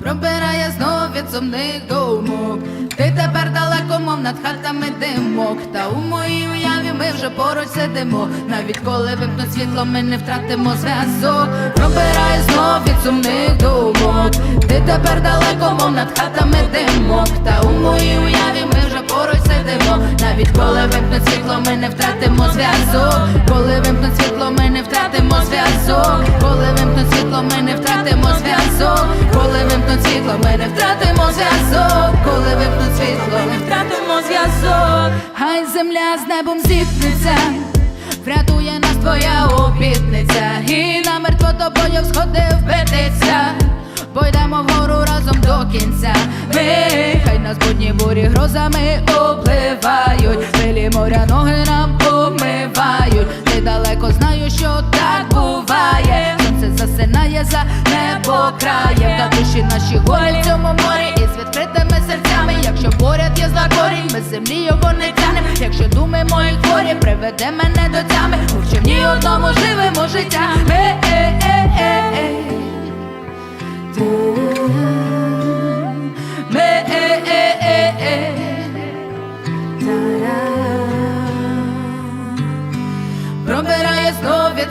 Пробирає знов від сумних думок. Ти тепер далеко, мов над хатами димок. Та у моїй уяві ми вже поруч сидимо. Навіть коли вимкнуть світло, ми не втратимо зв'язок. Пробирає знов від сумних думок. Ти тепер далеко, мов над хатами димок. Та у моїй уяві ми вже поруч сидимо. Навіть коли вимкнуть світло, ми не втратимо зв'язок. Коли вимкнуть світло, ми не втратимо зв'язок. Коли вимкнуть світло, ми не втратимо зв'язок. Коли вимкнуть світло, не втратимо зв'язок. Хай земля з небом зіткнеться. Врятує нас твоя обітниця. І намертво тобою сходив битися Пойдемо вгору разом до кінця. Ми, хай нас будні бурі грозами обливають. Хвилі моря ноги нам помивають. Недалеко знаю, що так буває. Сонце засинає за небо краєм Та душі наші голі. В цьому морі І з відкритими серцями. Якщо поряд є злакорі, ми землі його не тянем Якщо думи мої хворі приведе мене до тями. У човні одному живемо життя. Е, е, е.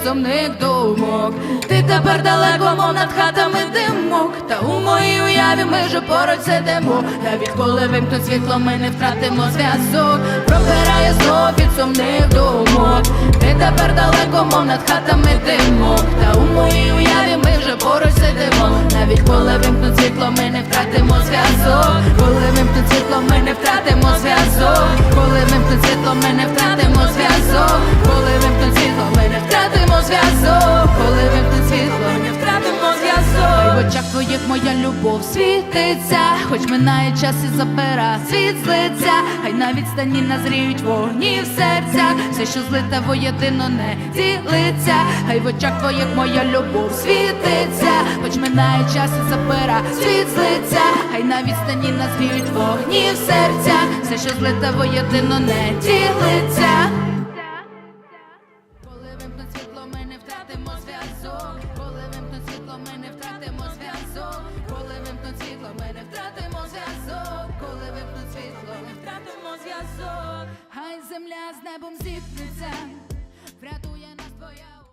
Сумних думок. Ти тепер далеко, мов над хатами димок. Та у моїй уяві ми вже поруч сидимо. Навіть коли вимкнуть світло, ми не втратимо зв'язок. Пробирає знов від сумних думок. Ти тепер далеко, мов над хатами димок. Та у моїй уяві очах твоїх моя любов світиться, хоч минає час і запера світ з хай навіть стані назріють вогні в серця, все, що злите воєдино не цілиться, хай в очах твоїх моя любов світиться, хоч минає час і запера світ з хай навіть стані назріють вогні в серця, все, що злите воєдино не ділиться. Коли вимкнуть світло, ми не втратимо зв'язок, коли вимкнуть світло, ми не втратимо. земля з небом зіткнеться, врятує нас твоя.